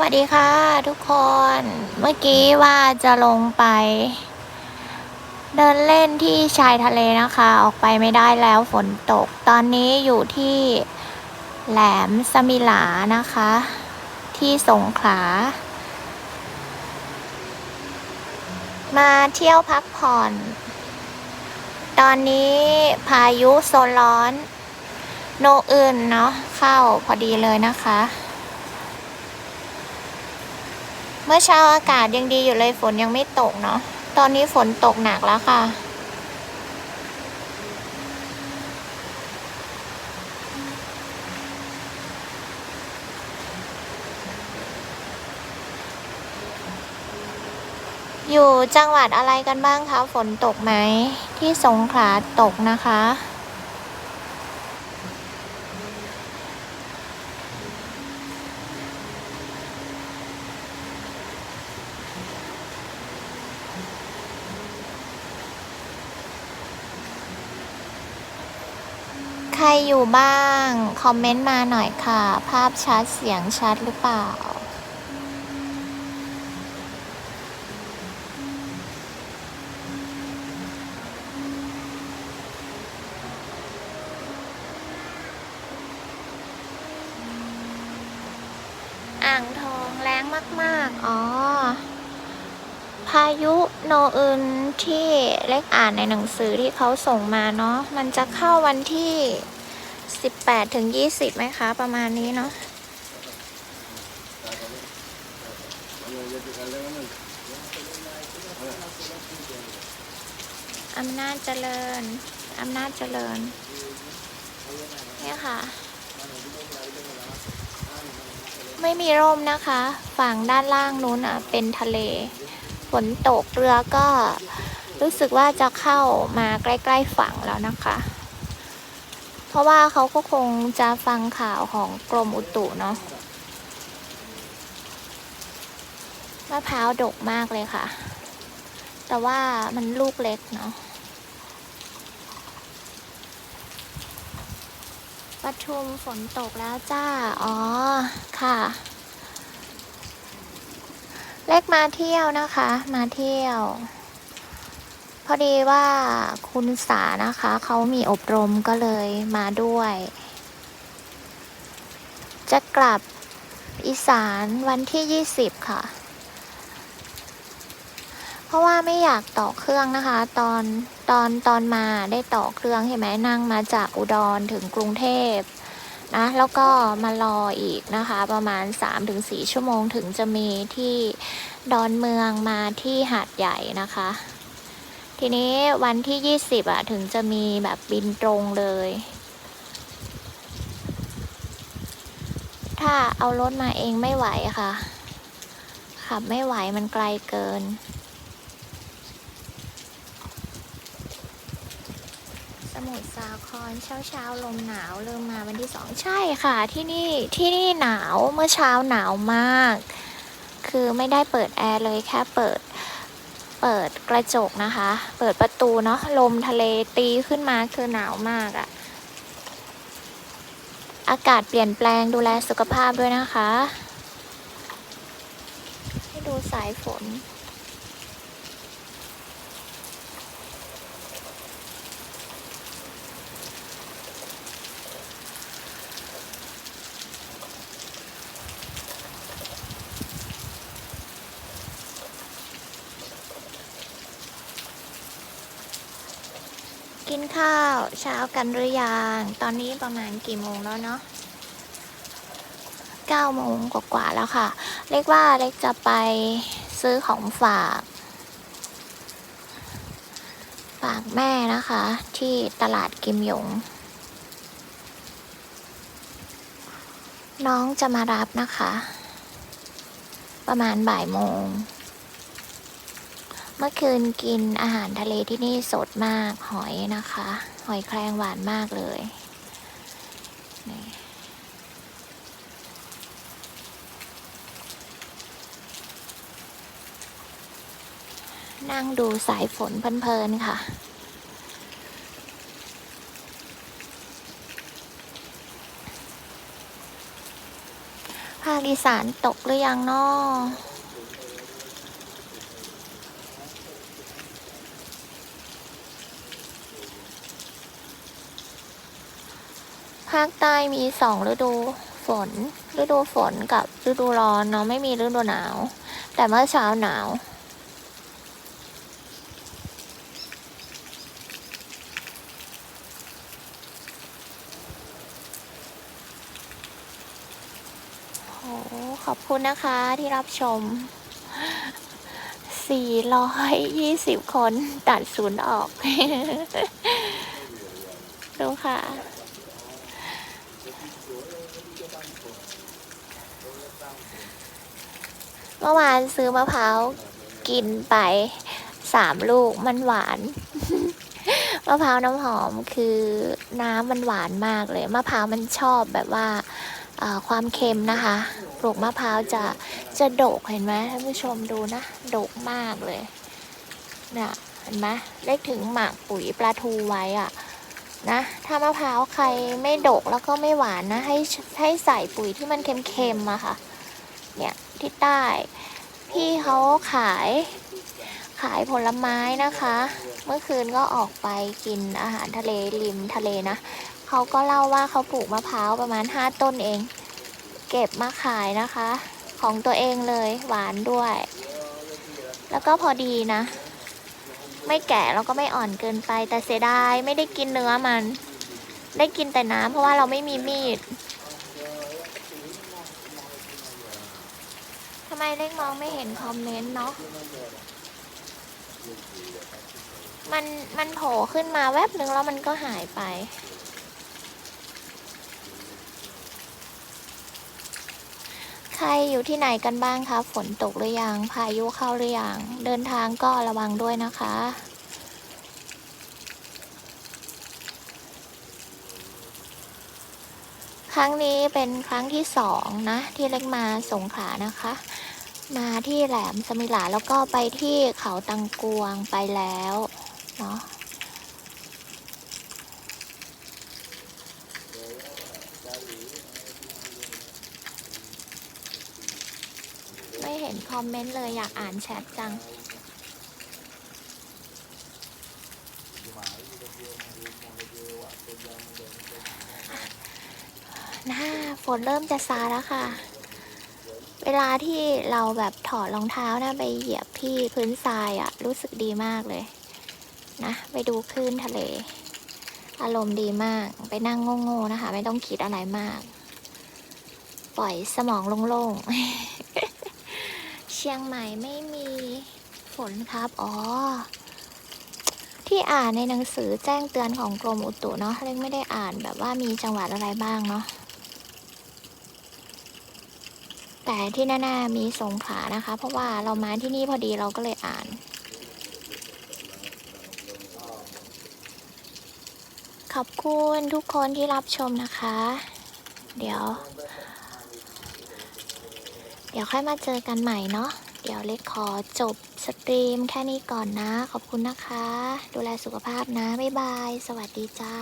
สวัสดีค่ะ ทุกคน เมื่อกี้ว่าจะลงไป เดินเล่นที่ชายทะเลนะคะ ออกไปไม่ได้แล้วฝนตก ตอนนี้อยู่ที่แหลมสมิหลานะคะ ที่สงขลา มาเที่ยวพักผ่อน ตอนนี้พายุโซนร้อน โนอื่นเนาะเข้าพอดีเลยนะคะ เมื่อเช้าอากาศยังดีอยู่เลยฝนยังไม่ตกเนาะ ตอนนี้ฝนตกหนักแล้วค่ะ อยู่จังหวัดอะไรกันบ้างคะ ฝนตกไหม ที่สงขลาตกนะคะ ใครอยู่บ้าง คอมเมนต์มาหน่อยค่ะ ภาพชัดเสียงชัดหรือเปล่า อ่างทองแรงมาก ๆ อ๋อ พายุโนอึนที่เล็กอ่านในหนังสือที่เขาส่งมาเนาะมันจะเข้าวันที่ 18ถึง20ไหมคะ ประมาณนี้เนาะอำนาจเจริญ อำนาจเจริญ เนี่ยค่ะ ไม่มีร่มนะคะ ฝั่งด้านล่างนู้นอะ เป็นทะเล ฝนตกเรือก็รู้สึกว่าจะเข้ามาใกล้ๆฝั่งแล้วนะคะ เพราะว่าเขาก็คงจะฟังข่าวของกรมอุตุเนาะมะพร้าวดกมากเลยค่ะ แต่ว่ามันลูกเล็กเนาะปทุมฝนตกแล้วจ้า อ๋อ ค่ะ ล็กมาเที่ยวนะคะ มาเที่ยว พอดีว่าคุณสานะคะ เขามีอบรมก็เลยมาด้วย จะกลับอีสานวันที่ 20 ค่ะ เพราะว่าไม่อยากต่อเครื่องนะคะ ตอนตอนตอนมาได้ต่อเครื่องเห็นไหมนั่งมาจากอุดรถึงกรุงเทพ นะแล้วก็มารออีกนะคะ ประมาณ 3-4 ชั่วโมงถึงจะมีที่ดอนเมืองมาที่หาดใหญ่นะคะ ทีนี้วันที่ 20อะถึงจะมีแบบบินตรงเลย ถ้าเอารถมาเองไม่ไหวค่ะ ขับไม่ไหวมันไกลเกิน มุทรสาครเช้าเช้าๆลมหนาวเริ่มมาวันที่สองใช่ค่ะ ที่นี่ที่นี่หนาวเมื่อเช้าหนาวมาก คือไม่ได้เปิดแอร์เลยแค่เปิดเปิดกระจกนะคะ เปิดประตูเนาะลมทะเลตีขึ้นมาคือหนาวมากอะอากาศเปลี่ยนแปลงดูแลสุขภาพด้วยนะคะ ให้ดูสายฝน กินข้าวเช้ากันหรือยัง ตอนนี้ประมาณกี่โมงแล้วเนาะเก้าโมงกว่าๆแล้วค่ะ เล็กว่าเล็กจะไปซื้อของฝาก ฝากแม่นะคะ ที่ตลาดกิมหยง น้องจะมารับนะคะ ประมาณบ่ายโมง เมื่อคืนกินอาหารทะเลที่นี่สดมากหอยนะคะ หอยแครงหวานมากเลยนี่นั่งดูสายฝนเพลินๆค่ะพาคอีสานตกหรือยังนาะ ภาคใต้มีสองฤดูฝน ฤดูฝนกับฤดูร้อนเนาะไม่มีฤดูหนาว แต่เมื่อเช้าหนาวโอ้ขอบคุณนะคะที่รับชม 420 คน ตัดศูนย์ออก ดูค่ะ เมื่อวานซื้อมะพร้าวกินไปสามลูกมันหวานมะพร้าวน้ำหอมคือน้ำมันหวานมากเลยมะพร้าวมันชอบแบบว่าความเค็มนะคะปลูกมะพร้าวจะจะโดกเห็นไหมท่านผู้ชมดูนะโดกมากเลยเนี่ยเห็นไหมเล็กถึงหมักปุ๋ยปลาทูไว้อะนะถ้ามะพร้าวใครไม่โดกแล้วก็ไม่หวานนะ ให้ให้ใส่ปุ๋ยที่มันเค็มๆอะค่ะ เนี่ย ที่ใต้ พี่เขาขายขายผลไม้นะคะ เมื่อคืนก็ออกไปกินอาหารทะเลริมทะเลนะ เขาก็เล่าว่าเขาปลูกมะพร้าวประมาณห้าต้นเอง เก็บมาขายนะคะ ของตัวเองเลยหวานด้วย แล้วก็พอดีนะ ไม่แก่แล้วก็ไม่อ่อนเกินไปแต่เสียดายไม่ได้กินเนื้อมัน ได้กินแต่น้ำเพราะว่าเราไม่มีมีดทำ ไมเล็กมองไม่เห็นคอมเมนต์เนาะ มันมันโผล่ขึ้นมาแวบนึงแล้วมันก็หายไป ใครอยู่ที่ไหนกันบ้างคะ ฝนตกหรือยัง พายุเข้าหรือยัง เดินทางก็ระวังด้วยนะคะครั้งนี้เป็นครั้งที่สองนะ ที่เล็กมาสงขลานะคะ มาที่แหลมสมิลาแล้วก็ไปที่เขาตังกวงไปแล้วเนาะไม่เห็นคอมเมนต์เลยอยากอ่านแชทจังหน่าฝนเริ่มจะซาแล้วค่ะ เวลาที่เราแบบถอดรองเท้านะไปเหยียบที่พื้นทรายอะรู้สึกดีมากเลย นะ ไปดูคลื่นทะเล อารมณ์ดีมากไปนั่งโง่ๆนะคะ ไม่ต้องคิดอะไรมาก ปล่อยสมองโล่งๆ เชียงใหม่ไม่มีฝนครับ อ๋อ ที่อ่านในหนังสือแจ้งเตือนของกรมอุตุเนาะเล็กไม่ได้อ่านแบบว่ามีจังหวัดอะไรบ้างเนาะ แต่ที่แน่ๆมีสงขลานะคะ เพราะว่าเรามาที่นี่พอดีเราก็เลยอ่าน ขอบคุณทุกคนที่รับชมนะคะ เดี๋ยว เดี๋ยวค่อยมาเจอกันใหม่เนาะเดี๋ยวเล็กขอจบสตรีมแค่นี้ก่อนนะ ขอบคุณนะคะ ดูแลสุขภาพนะ บ๊ายบาย สวัสดีจ้า